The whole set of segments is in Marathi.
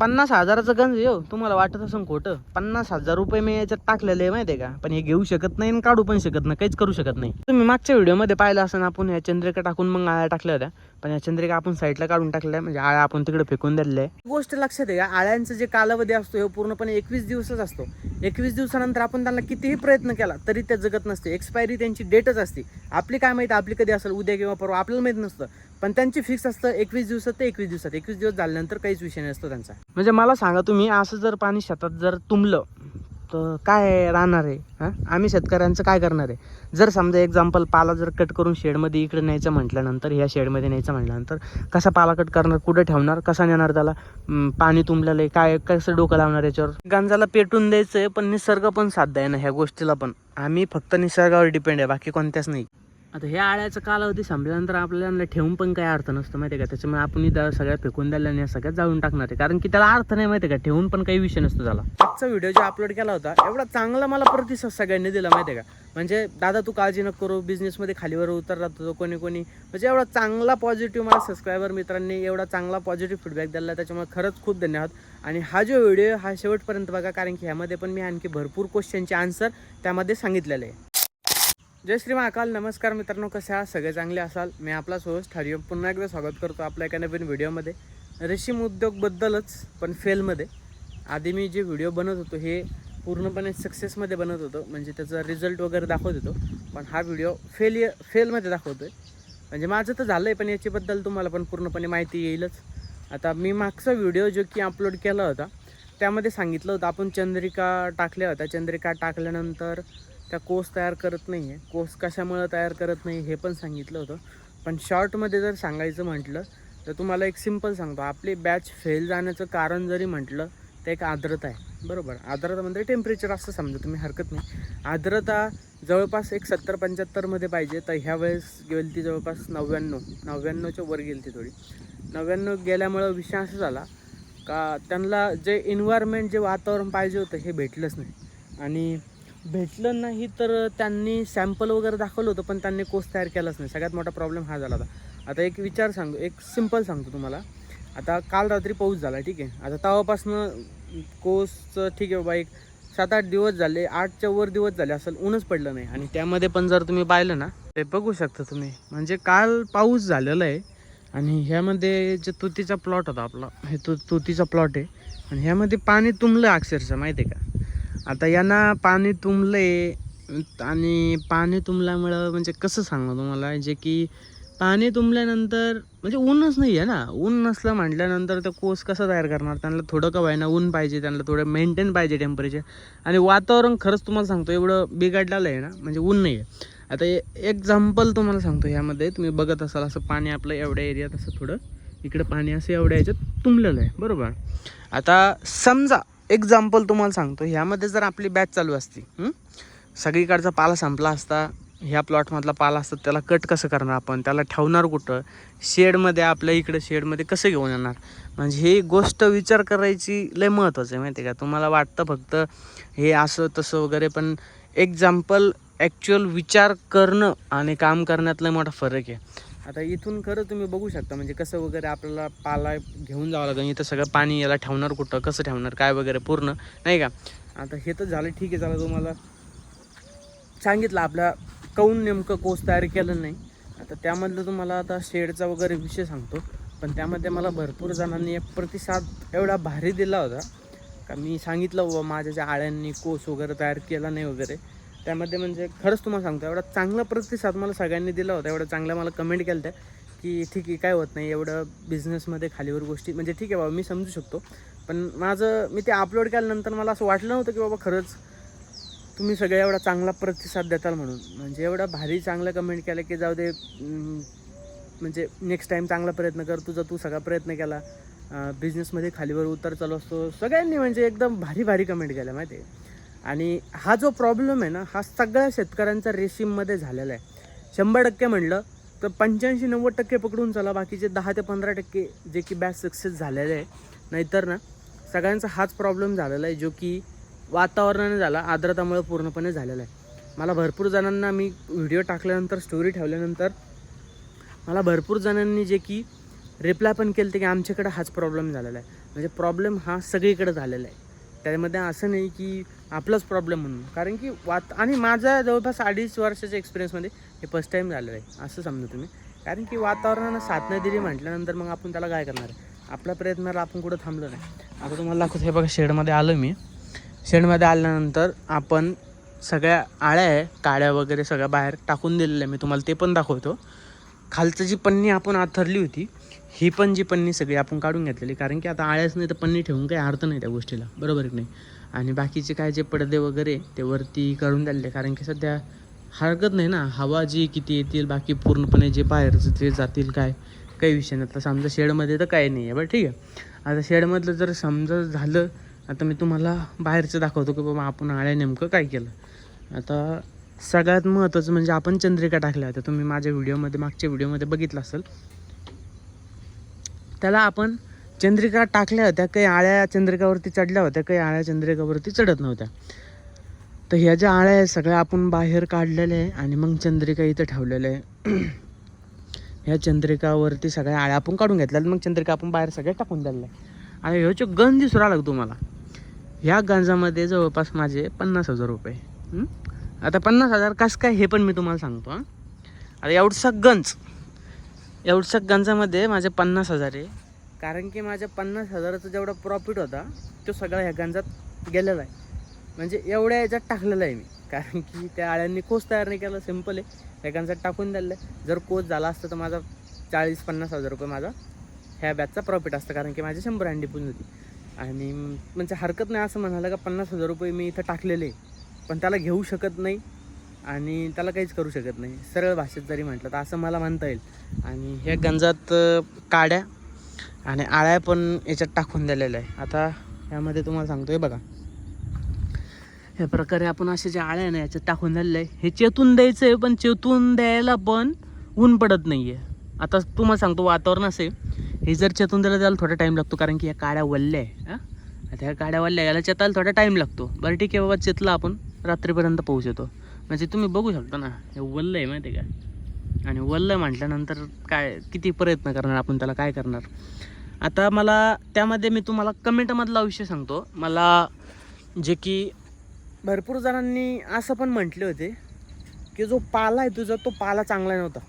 पन्नास हजाराचं गंज येऊ हो. तुम्हाला वाटत असं खोटं. पन्नास हजार रुपये मी याच्यात टाकलेले आहे माहिती आहे का? पण हे घेऊ शकत नाही आणि काढू पण शकत नाही काहीच करू शकत नाही. तुम्ही मागच्या व्हिडिओमध्ये पाहिलं असं आपण या चंद्रिका टाकून मग आळ्या टाकल्या होत्या. पण या चंद्रिका आपण साईडला काढून टाकल्या म्हणजे आळ्या आपण तिकडे फेकून दिलेल्या आहे गोष्ट लक्षात आहे का आळ्यांचं जे कालावधी असतो हे पूर्णपणे एकवीस दिवसच असतो. एकवीस दिवसानंतर आपण त्यांना कितीही प्रयत्न केला तरी त्या जगत नसते. एक्सपायरी त्यांची डेटच असते. आपली काय माहिती आपली कधी असेल? उद्या किंवा परवा आपल्याला माहीत नसतं. पण त्यांची फिक्स असतं एकवीस दिवसात ते एकवीस दिवसात. एकवीस दिवस झाल्यानंतर काहीच विषय नसतो त्यांचा. म्हणजे मला सांगा तुम्ही असं जर पाणी शेतात जर तुंबलं तर काय राहणार आहे? हां? आम्ही शेतकऱ्यांचं काय करणार आहे? जर समजा एक्झाम्पल पाला जर कट करून शेडमध्ये इकडे न्यायचं म्हटल्यानंतर ह्या शेडमध्ये न्यायचं म्हटल्यानंतर कसा पाला कट करणार कुठं ठेवणार कसा नेणार त्याला? पाणी तुंबलेलं आहे काय कसं डोकं लावणार याच्यावर? गांजाला पेटून द्यायचं आहे पण निसर्ग पण साथ आहे ना ह्या गोष्टीला पण. आम्ही फक्त निसर्गावर डिपेंड आहे बाकी कोणत्याच नाही. आता ह्या आळ्याचा कालावधी संपल्यानंतर आपल्याला ठेवून पण काही अर्थ नसतो माहिती आहे का? त्याच्यामुळे आपण सगळ्या फेकून द्यायला आणि या सगळ्यात जाळून टाकणार आहे. कारण की त्याला अर्थ नाही माहिती आहे का? ठेवून पण काही विषय नसतो त्याला. आजचा व्हिडिओ जो अपलोड केला होता एवढा चांगला मला प्रतिसाद सगळ्यांनी दिला माहिती आहे का? म्हणजे दादा तू काळजी नको करू. बिझनेसमध्ये खालीवर उतर राहतो कोणी कोणी. म्हणजे एवढा चांगला पॉझिटिव्ह मला सबस्क्रायबर मित्रांनी एवढा चांगला पॉझिटिव्ह फीडबॅक दिला. त्याच्यामुळे खरंच खूप धन्यवाद. आणि हा जो व्हिडिओ हा शेवटपर्यंत बघा. कारण की ह्यामध्ये पण मी आणखी भरपूर क्वेश्चनचे आन्सर त्यामध्ये सांगितलेले आहे. जय श्री महाकाल नमस्कार मित्रांनो कसे आहात? सगळे चांगले असाल? मी आपला सोहस हरिओम पुन्हा एकदा स्वागत करतो आपल्या एका नवीन व्हिडिओमध्ये. रेशीम उद्योगबद्दलच पण फेलमध्ये. आधी मी जे व्हिडिओ बनत होतो हे पूर्णपणे सक्सेसमध्ये बनत होतो. म्हणजे त्याचा रिझल्ट वगैरे दाखवत होतो. पण हा व्हिडिओ फेल फेलमध्ये दाखवतो आहे म्हणजे माझं तर झालं आहे पण याच्याबद्दल तुम्हाला पण पूर्णपणे माहिती येईलच. आता मी मागचा व्हिडिओ जो की अपलोड केला होता त्यामध्ये सांगितलं होतं आपण चंद्रिका टाकल्या होत्या. चंद्रिका टाकल्यानंतर त्या कोर्स तयार करत नाही आहे कोर्स कशामुळं तयार करत नाही हे पण सांगितलं होतं. पण शॉर्टमध्ये जर सांगायचं म्हटलं तर तुम्हाला एक सिंपल सांगतो. आपली बॅच फेल जाण्याचं कारण जरी म्हटलं तर एक आर्द्रता आहे. बरोबर? आर्द्रता म्हणजे टेम्परेचर असं समजा तुम्ही हरकत नाही. आर्द्रता जवळपास एक सत्तर पंच्याहत्तरमध्ये पाहिजे तर ह्या वेळेस गेली ती जवळपास नव्याण्णव. नव्याण्णवच्या वर गेली ती थोडी. नव्याण्णव गेल्यामुळं विषय असा झाला का त्यांना जे इन्व्हायरमेंट जे वातावरण पाहिजे होतं हे भेटलंच नाही. आणि भेटलं नाही तर त्यांनी सॅम्पल वगैरे दाखवलं होतं पण त्यांनी कोर्स तयार केलाच नाही. सगळ्यात मोठा प्रॉब्लेम हा झाला होता आता एक विचार सांगतो एक सिंपल सांगतो तुम्हाला. आता काल रात्री पाऊस झाला ठीक आहे. आता तेव्हापासनं कोर्सचं ठीक आहे बाबा एक सात आठ दिवस झाले आठच्या वर दिवस झाले असेल ऊनच पडलं नाही. आणि त्यामध्ये पण जर तुम्ही पाहिलं ना ते बघू शकता तुम्ही. म्हणजे काल पाऊस झालेला आहे आणि ह्यामध्ये जे तुतीचा प्लॉट होता आपला हे तु तुतीचा प्लॉट आहे. आणि ह्यामध्ये पाणी तुंबलं अक्षरशः माहिती आहे का? आता यांना पाणी तुंबलंय आणि पाणी तुंबल्यामुळं म्हणजे कसं सांगू तुम्हाला? जे की पाणी तुंबल्यानंतर म्हणजे ऊनच नाही आहे ना? ऊन नसलं म्हटल्यानंतर ते कोस कसं तयार करणार? त्यांना थोडं का व्हायना ऊन पाहिजे त्यांना थोडं मेंटेन पाहिजे टेम्परेचर आणि वातावरण खरंच तुम्हाला सांगतो एवढं बिघडलेलं आहे ना? म्हणजे ऊन नाही आहे आता एक्झाम्पल तुम्हाला सांगतो ह्यामध्ये. तुम्ही बघत असाल असं पाणी आपलं एवढ्या एरियात असं थोडं इकडं पाणी असं एवढ्या ह्याच्यात तुंबलेलं आहे. बरोबर? आता समजा एक्झाम्पल तुम्हाला सांगतो. ह्यामध्ये जर आपली बॅच चालू असती सगळीकडचा पाला संपला असता ह्या प्लॉटमधला पाला असतात त्याला कट कसं करणार आपण? त्याला ठेवणार कुठं? शेडमध्ये आपल्या इकडं शेडमध्ये कसं घेऊन येणार? म्हणजे ही गोष्ट विचार करायची लय महत्त्वाचं आहे माहिती आहे का? तुम्हाला वाटतं फक्त हे असं तसं वगैरे पण एक्झाम्पल ॲक्च्युअल विचार करणं आणि काम करण्यात लय मोठा फरक आहे. आता इथून खरं तुम्ही बघू शकता म्हणजे कसं वगैरे आपल्याला पाला घेऊन जावं लागेल इथं सगळं पाणी याला ठेवणार कुठं कसं ठेवणार काय वगैरे पूर्ण नाही का? आता हे तर झालं ठीक आहे चला तुम्हाला. सांगितलं आपल्या काऊन नेमकं कोस तयार केलं नाही. आता त्यामधलं तुम्हाला आता शेडचा वगैरे विषय सांगतो पण त्यामध्ये मला भरपूर जणांनी एक प्रतिसाद एवढा भारी दिला होता. का मी सांगितलं माझ्या ज्या आळ्यांनी कोस वगैरे तयार केला नाही वगैरे. त्यामध्ये म्हणजे खरंच तुम्हाला सांगतो एवढा चांगला प्रतिसाद मला सगळ्यांनी दिला होता एवढं चांगला मला कमेंट केलं त्या की ठीक आहे काय होत नाही एवढं बिझनेसमध्ये खालीवर गोष्टी म्हणजे ठीक आहे बाबा मी समजू शकतो. पण माझं मी ते अपलोड केल्यानंतर मला असं वाटलं नव्हतं की बाबा खरंच तुम्ही सगळे एवढा चांगला प्रतिसाद देताल म्हणून. म्हणजे एवढा भारी चांगलं कमेंट केलं की जाऊ दे म्हणजे नेक्स्ट टाईम चांगला प्रयत्न कर तुझा तू सगळा प्रयत्न केला. बिझनेसमध्ये खालीवर उतर चालू असतो. सगळ्यांनी म्हणजे एकदम भारी भारी कमेंट केल्या माहिती आहे. आणि हा जो प्रॉब्लेम आहे ना हा सगळ्या शेतकऱ्यांचा रेशीममध्ये झालेला आहे. शंभर टक्के म्हणलं तर पंच्याऐंशी नव्वद टक्के पकडून चला बाकीचे दहा ते पंधरा टक्के जे की बॅच सक्सेस झालेले आहे. नाहीतर ना सगळ्यांचा हाच प्रॉब्लेम झालेला आहे जो की वातावरणाने झाला आर्द्रतामुळे पूर्णपणे झालेला आहे. मला भरपूर जणांना मी व्हिडिओ टाकल्यानंतर स्टोरी ठेवल्यानंतर मला भरपूर जणांनी जे की रिप्लाय पण केलं की आमच्याकडे हाच प्रॉब्लेम झालेला आहे. म्हणजे प्रॉब्लेम हा सगळीकडे झालेला आहे. त्यामध्ये असं नाही की आपलाच प्रॉब्लेम म्हणून. कारण की वात आणि माझा जवळपास अडीच वर्षाच्या एक्सपिरियन्समध्ये हे फर्स्ट टाईम झालेलं आहे. असं समजा तुम्ही. कारण की वातावरणानं साथ दिली म्हटल्यानंतर मग आपण त्याला काय करणार? आहे आपल्या प्रयत्नाला आपण कुठं थांबलो नाही. आता तुम्हाला दाखवतो. हे बघा शेडमध्ये आलो मी. शेडमध्ये आल्यानंतर आपण सगळ्या आळ्या आहे काळ्या वगैरे सगळ्या बाहेर टाकून दिलेल्या आहे. मी तुम्हाला ते पण दाखवतो. खालचं जी पन्नी आपण आथरली होती ही पण जी पन्नी सगळी आपण काढून घेतलेली कारण की आता आळ्याच नाही तर पन्नी ठेवून काही अर्थ नाही त्या गोष्टीला. बरोबर की नाही? आणि बाकीचे काय जे पडदे वगैरे ते वरती काढून द्याले कारण की सध्या हरकत नाही ना. हवा जी किती येतील बाकी पूर्णपणे जे बाहेरचं ते जातील काय काही विषय नाही. आता समजा शेडमध्ये तर काही नाही आहे बरं ठीक आहे. आता शेडमधलं जर समजा झालं आता मी तुम्हाला बाहेरचं दाखवतो की बाबा आपण आळ्या नेमकं काय केलं. आता सगळ्यात महत्त्वाचं म्हणजे आपण चंद्रिका टाकल्या होत्या. तुम्ही माझ्या व्हिडिओमध्ये मागच्या व्हिडिओमध्ये बघितलं असेल. त्याला आपण चंद्रिका टाकल्या होत्या. काही आळ्या चंद्रिकावरती चढल्या होत्या काही आळ्या चंद्रिकावरती चढत नव्हत्या. तर ह्या ज्या आळ्या आहेत सगळ्या आपण बाहेर काढलेल्या आहे आणि मग चंद्रिका इथं ठेवलेल्या आहे ह्या चंद्रिकावरती सगळ्या आळ्या आपण काढून घेतल्या मग चंद्रिका आपण बाहेर सगळ्या टाकून दिलेल्या आहे आणि ह्याचे गंज दिसू राहिला तुम्हाला? ह्या गंजामध्ये जवळपास माझे पन्नास हजार रुपये. आता पन्नास हजार कसं काय हे पण मी तुम्हाला सांगतो हां? आता एवढसा गंज. एवढ्या गंजामध्ये माझे पन्नास हजार आहे. कारण की माझ्या पन्नास हजाराचा जेवढा प्रॉफिट होता तो सगळा ह्या गंजात गेलेला आहे. म्हणजे एवढ्या याच्यात टाकलेला आहे मी. कारण की त्या आळ्यांनी कोच तयार नाही केला. सिंपल आहे. ह्या गंजात टाकून दिलेलं आहे. जर कोच झाला असतं तर माझा चाळीस पन्नास हजार रुपये माझा ह्या बॅचचा प्रॉफिट असतं. कारण की माझी शंभर अंडी पण होती. आणि म्हणजे हरकत नाही असं म्हणालं का पन्नास हजार रुपये मी इथं टाकलेले पण त्याला घेऊ शकत नाही. आणि त्याला काहीच करू शकत नाही. सरळ भाषेत जरी म्हटलं तर असं मला म्हणता येईल. आणि ह्या गंजात काड्या आणि आळ्या पण याच्यात टाकून दिलेल्या आहे आता यामध्ये तुम्हाला सांगतो हे बघा. ह्या प्रकारे आपण असे जे आळ्या आहे ना याच्यात टाकून दिलेलं आहे हे चेतून द्यायचं आहे पण चेतून द्यायला पण ऊन पडत नाही आहे आता तुम्हाला सांगतो वातावरण असे हे जर चेतून द्यायला त्याला थोडा टाईम लागतो कारण की या काड्या वल्ल्या आहे हां? आता ह्या काड्या वल्ल्या याला चेतायला थोडा टाईम लागतो. बरं ठीक आहे बाबा चेतला आपण रात्रीपर्यंत पोहोच येतो म्हणजे तुम्ही बघू शकता ना हे वल्ल आहे माहिती आहे का? आणि वल्ल म्हटल्यानंतर काय किती प्रयत्न करणार आपण त्याला काय करणार? आता मला त्यामध्ये मी तुम्हाला कमेंटमधला विषय सांगतो. मला जे की भरपूर जणांनी असं पण म्हटले होते की जो पाला आहे तुझा तो पाला चांगला नव्हता.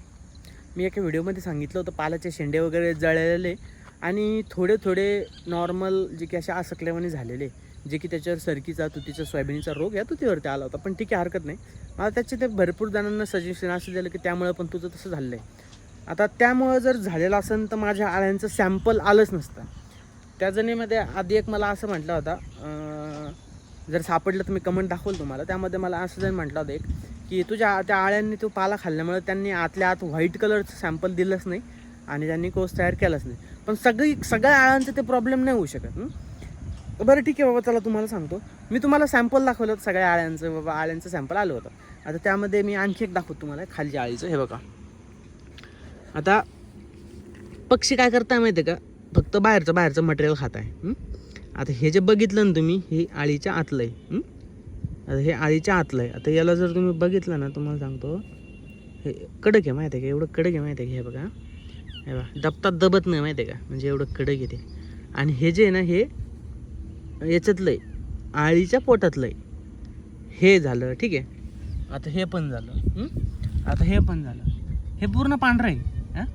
मी एका व्हिडिओमध्ये सांगितलं होतं पालाचे शेंडे वगैरे जळलेले आणि थोडे थोडे नॉर्मल जे की असे आसकल्यावाने झालेले. जे की त्याच्यावर सरकीचा तुतीचा सोयाबीनचा रोग या तुतीवरती आला होता. पण ठीक आहे हरकत नाही. मला त्याचे ते भरपूर जणांना सजेशन असं दिलं की त्यामुळं पण तुझं तसं झालं आहे आता त्यामुळं जर झालेलं असेल तर माझ्या आळ्यांचं सॅम्पल आलंच नसतं. त्या जणीमध्ये आधी एक मला असं म्हटलं होता जर सापडलं तर मी कमेंट दाखवलं तुम्हाला. त्यामध्ये मला असं जण म्हटलं होतं एक की तुझ्या त्या आळ्यांनी तो पाला खाल्ल्यामुळे त्यांनी आतल्या आत व्हाईट कलरचं सॅम्पल दिलंच नाही आणि त्यांनी कोर्स तयार केलाच नाही. पण सगळी सगळ्या आळ्यांचं ते प्रॉब्लेम नाही होऊ शकत बरं ठीक आहे बाबा चला तुम्हाला सांगतो. मी तुम्हाला सॅम्पल दाखवलं होतं सगळ्या आळ्यांचं बाबा आळ्यांचं सॅम्पल आलं होतं. आता त्यामध्ये मी आणखी एक दाखवतो तुम्हाला खालच्या आळीचं. हे बघा. आता पक्षी काय करताय माहिती आहे का? फक्त बाहेरचं बाहेरचं मटेरियल खात आहे आता हे जे बघितलं ना तुम्ही हे आळीच्या आतलं आहे आता हे आळीच्या आतलं आहे आता याला जर तुम्ही बघितलं ना तुम्हाला सांगतो. हे कडक आहे माहिती आहे का? एवढं कडक आहे माहिती आहे का? हे बघा. हे बघा. दबतात दबत नाही माहिती आहे का? म्हणजे एवढं कडक आहे ते. आणि हे जे आहे ना हे याच्यातलं आहे आळीच्या पोटातलं आहे हे झालं ठीक आहे. आता हे पण झालं आता हे पण झालं. हे पूर्ण पांढरं आहे हां?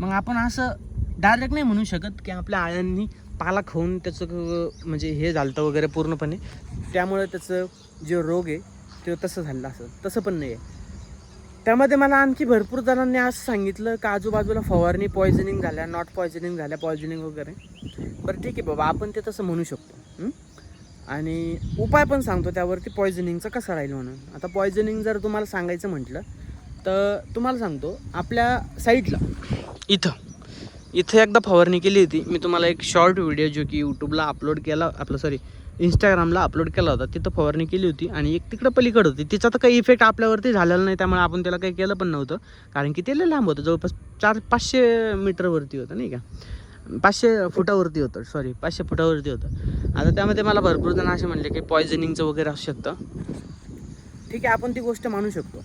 मग आपण असं डायरेक्ट नाही म्हणू शकत की आपल्या आळ्यांनी पाला खाऊन त्याचं म्हणजे हे झालं वगैरे पूर्णपणे. त्यामुळे त्याचं जे रोग आहे ते तसं झालं असं. तसं पण नाही आहे. त्यामध्ये मला आणखी भरपूर जणांनी असं सांगितलं का आजूबाजूला फवारणी पॉयझनिंग झाल्या नॉट पॉयझनिंग झाल्या पॉयझनिंग वगैरे. बरं ठीक आहे बाबा. आपण ते तसं म्हणू शकतो. आणि उपाय पण सांगतो त्यावरती पॉयझनिंगचं कसं राहील म्हणून. आता पॉयझनिंग जर तुम्हाला सांगायचं म्हटलं तर तुम्हाला सांगतो आपल्या साईडला इथं इथं एकदा फवारणी केली होती. मी तुम्हाला एक शॉर्ट व्हिडिओ जो की यूट्यूबला अपलोड केला आपलं सॉरी इंस्टाग्रामला अपलोड केला होता. तिथं फवारणी केली होती आणि एक तिकडं पलीकडं होती. तिचा तर काही इफेक्ट आपल्यावरती झालेला नाही त्यामुळे आपण त्याला काही केलं पण नव्हतं. कारण की ते लांब होतं जवळपास चार पाचशे मीटरवरती होतं नाही का? पाचशे फुटावरती होतं सॉरी पाचशे फुटावरती होतं. आता त्यामध्ये मला भरपूर जण असे म्हणले की पॉयझनिंगचं वगैरे असू शकतं. ठीक आहे आपण ती गोष्ट मानू शकतो.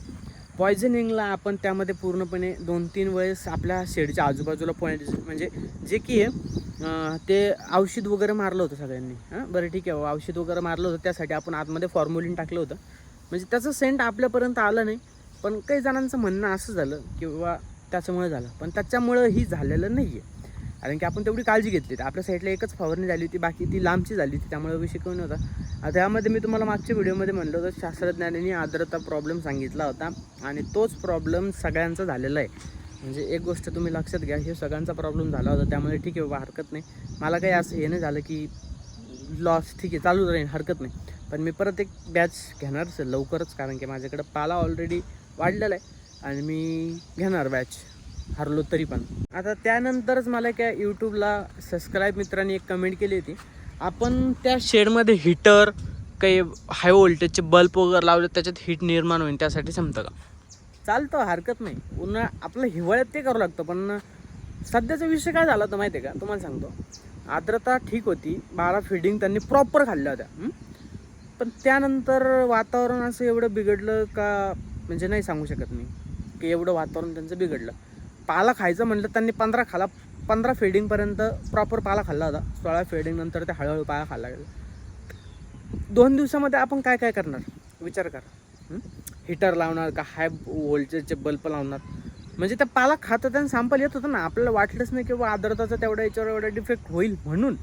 पॉयझनिंगला आपण त्यामध्ये पूर्णपणे दोन तीन वेळेस आपल्या शेडच्या आजूबाजूला पॉईंट म्हणजे जे की आहे ते औषध वगैरे मारलं होतं सगळ्यांनी. हां? बरं ठीक आहे औषध वगैरे मारलं होतं त्यासाठी आपण आतमध्ये फॉर्म्युलिन टाकलं होतं. म्हणजे त्याचं सेंट आपल्यापर्यंत आलं नाही पण काही जणांचं म्हणणं असं झालं किंवा त्याच्यामुळे झालं. पण त्याच्यामुळं ही झालेलं नाही आहे कारण की आपण तेवढी काळजी घेतली होती. आपल्या साईडला एकच फवारणी झाली होती बाकी ती लांबची झाली होती त्यामुळे विषय कमी नव्हता. आता यामध्ये मी तुम्हाला मागच्या व्हिडिओमध्ये म्हणलं होतं शास्त्रज्ञांनी आर्द्रता प्रॉब्लेम सांगितला होता आणि तोच प्रॉब्लेम सगळ्यांचा झालेला आहे. म्हणजे एक गोष्ट तुम्ही लक्षात घ्या हे सगळ्यांचा प्रॉब्लेम झाला होता त्यामुळे ठीक आहे बाबा हरकत नाही. मला काही असं हे नाही झालं की लॉस ठीक आहे चालू राहील हरकत नाही. पण मी परत एक बॅच घेणारच लवकरच कारण की माझ्याकडं पाला ऑलरेडी वाढलेला आहे आणि मी घेणार बॅच हरलो तरी पण. आता त्यानंतरच मला काय यूट्यूबला सबस्क्राईब मित्रांनी एक कमेंट केली होती. आपण त्या शेडमध्ये हिटर काही हाय व्होल्टेजचे बल्ब वगैरे लावले त्याच्यात हीट निर्माण होईल त्यासाठी संपतं का? चालतं हरकत नाही. उन्हा आपलं हिवाळ्यात ते करावं लागतं पण सध्याचा विषय काय झाला होता माहिती आहे का? तुम्हाला सांगतो. आर्द्रता ठीक होती बारा फिडिंग त्यांनी प्रॉपर खाल्ल्या होत्या. पण त्यानंतर वातावरण असं एवढं बिघडलं का? म्हणजे नाही सांगू शकत मी. की एवढं वातावरण त्यांचं बिघडलं. पाला खायचं म्हटलं त्यांनी पंधरा खाला पंधरा फेडिंगपर्यंत प्रॉपर पाला खाल्ला होता. सोळा फेडिंग नंतर ते हळूहळू पाला खाल्ला गेला. दोन दिवसामध्ये आपण काय काय करणार? विचार करा. हिटर लावणार का हाय व्होल्टेजचे बल्ब लावणार? म्हणजे त्या पाला खात होता आणि सॅम्पल येत होतं ना. आपल्याला वाटलंच नाही की बा आर्द्रताचा तेवढा याच्यावर एवढा डिफेक्ट होईल म्हणून.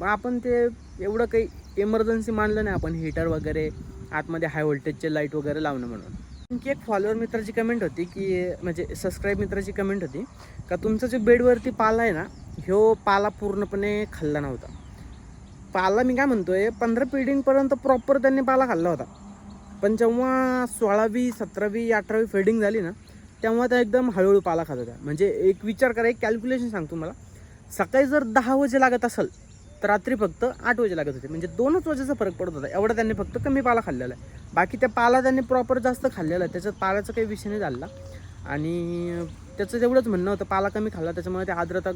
मग आपण ते एवढं काही इमर्जन्सी मानलं नाही आपण हिटर वगैरे आतमध्ये हाय व्होल्टेजचे लाइट वगैरे लावणं म्हणून. आणखी एक फॉलोअर मित्राची कमेंट होती की म्हणजे सबस्क्राईब मित्राची कमेंट होती का तुमचा जो बेडवरती पाला आहे ना ह्यो पाला पूर्णपणे खाल्ला नव्हता. पाला मी काय म्हणतोय पंधरा पिडिंगपर्यंत प्रॉपर त्यांनी पाला खाल्ला होता. पण जेव्हा सोळावी सतरावी अठरावी फिडिंग झाली ना तेव्हा त्या एकदम हळूहळू पाला खात होत्या. म्हणजे एक विचार करा एक कॅल्क्युलेशन सांगतो मला सकाळी जर दहा वाजे लागत असेल तर रात्री फक्त आठ वाजे लागत होते. म्हणजे दोनच वाजेचा फरक पडत होता. एवढा त्यांनी फक्त कमी पाला खाल्लेला आहे. बाकी त्या पाला त्यांनी प्रॉपर जास्त खाल्लेला आहे. त्याच्यात पाल्याचा काही विषय नाही झाला. आणि त्याचं तेवढंच म्हणणं होतं पाला कमी खाल्ला. त्याच्यामुळे ते आर्द्रता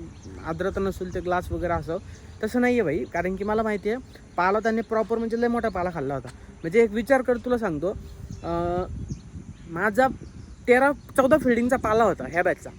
आर्द्रता नसेल ते ग्लास वगैरे असं. तसं नाही आहे भाई कारण की मला माहिती आहे पाला त्यांनी प्रॉपर म्हणजे लय मोठा पाला खाल्ला होता. म्हणजे एक विचार कर तुला सांगतो. माझा तेरा चौदा फिल्डिंगचा पाला होता ह्या बॅचचा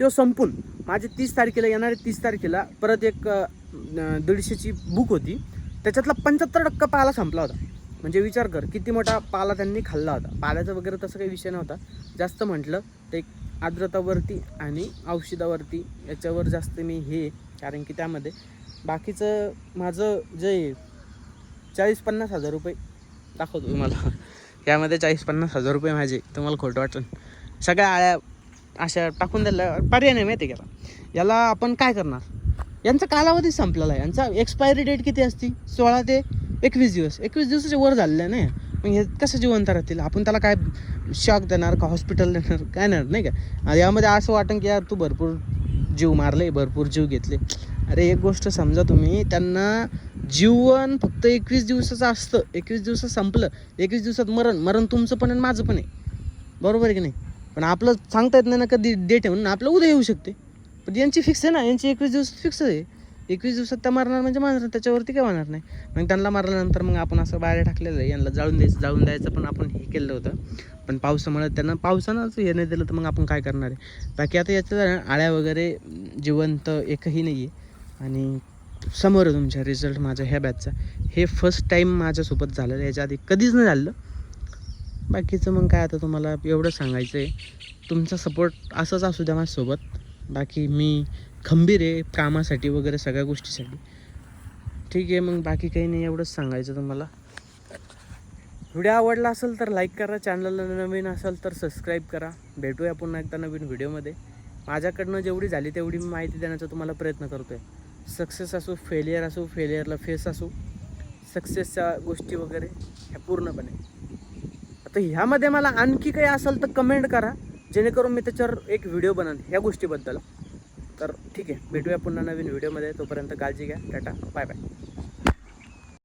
तो संपून माझे तीस तारखेला येणारे तीस तारखेला परत एक दीडशेची बुक होती. त्याच्यातला पंच्याहत्तर टक्का पाला संपला होता. म्हणजे विचार कर किती मोठा पाला त्यांनी खाल्ला होता. पाल्याचा वगैरे तसं काही विषय नव्हता. जास्त म्हटलं ते आर्द्रतावरती आणि औषधावरती याच्यावर जास्त मी हे कारण की त्यामध्ये बाकीचं माझं जे चाळीस पन्नास हजार रुपये दाखवतो तुम्हाला. यामध्ये चाळीस पन्नास हजार रुपये माझे तुम्हाला खोटं वाटून सगळ्या आळ्या अशा टाकून द्यायला पर्याय नाही माहिती आहे का? याला आपण काय करणार? यांचा कालावधी संपलेला आहे. यांचा एक्सपायरी डेट किती असती? सोळा ते एकवीस दिवस. एकवीस दिवसाच्या वर झालेलं आहे ना मग हे कसं जिवंत राहतील? आपण त्याला काय शॉक देणार का हॉस्पिटल देणार? काय नाही नाही का? यामध्ये असं वाटन की यार तू भरपूर जीव मारले भरपूर जीव घेतले. अरे एक गोष्ट समजा तुम्ही त्यांना जीवन फक्त एकवीस दिवसाचं असतं. एकवीस दिवसात संपलं. एकवीस दिवसात मरण. मरण तुमचं पण आणि माझं पण आहे. बरोबर आहे की नाही? पण आपलं सांगता येत नाही ना कधी डेट आहे म्हणून. आपलं उद्या येऊ शकते. पण यांची फिक्स आहे ना यांची एकवीस दिवस फिक्स आहे. एकवीस दिवसात त्या मारणार म्हणजे मारणार त्याच्यावरती काय होणार नाही. मग त्यांना मारल्यानंतर मग आपण असं बाहेर टाकलेलं आहे यांना जाळून द्यायचं जाळून द्यायचं पण आपण हे केलं होतं. पण पावसामुळे त्यांना पावसानंच हे नाही दिलं तर मग आपण काय करणार आहे? बाकी आता याचं आळ्या वगैरे जिवंत एकही नाही आहे आणि समोर आहे तुमच्या रिझल्ट माझ्या ह्या बॅचचा हे फर्स्ट टाईम माझ्यासोबत झालेलं याच्या आधी कधीच नाही झालं बाकीचं मग काय आता तुम्हाला एवढं सांगायचं आहे तुमचा सपोर्ट असंच असू द्या माझ्यासोबत. बाकी मी खंबीर आहे कामासाठी वगैरे सगळ्या गोष्टीसाठी. ठीक आहे मग बाकी काही नाही एवढंच सांगायचं तुम्हाला. व्हिडिओ आवडला असेल तर लाईक करा चॅनलला नवीन असेल तर सबस्क्राईब करा. भेटूया पुन्हा एकदा नवीन व्हिडिओमध्ये. माझ्याकडनं जेवढी झाली तेवढी मी माहिती देण्याचा तुम्हाला प्रयत्न करतो आहे सक्सेस असो फेलियर असो फेलियरला फेस असो सक्सेसच्या गोष्टी वगैरे ह्या पूर्णपणे. आता ह्यामध्ये मला आणखी काही असेल तर कमेंट करा. जेणेकरून मी त्याच्यावर एक व्हिडिओ बनन ह्या गोष्टीबद्दल. तर ठीक आहे भेटूया पुन्हा नवीन व्हिडिओमध्ये तोपर्यंत काळजी घ्या. टाटा. Bye bye.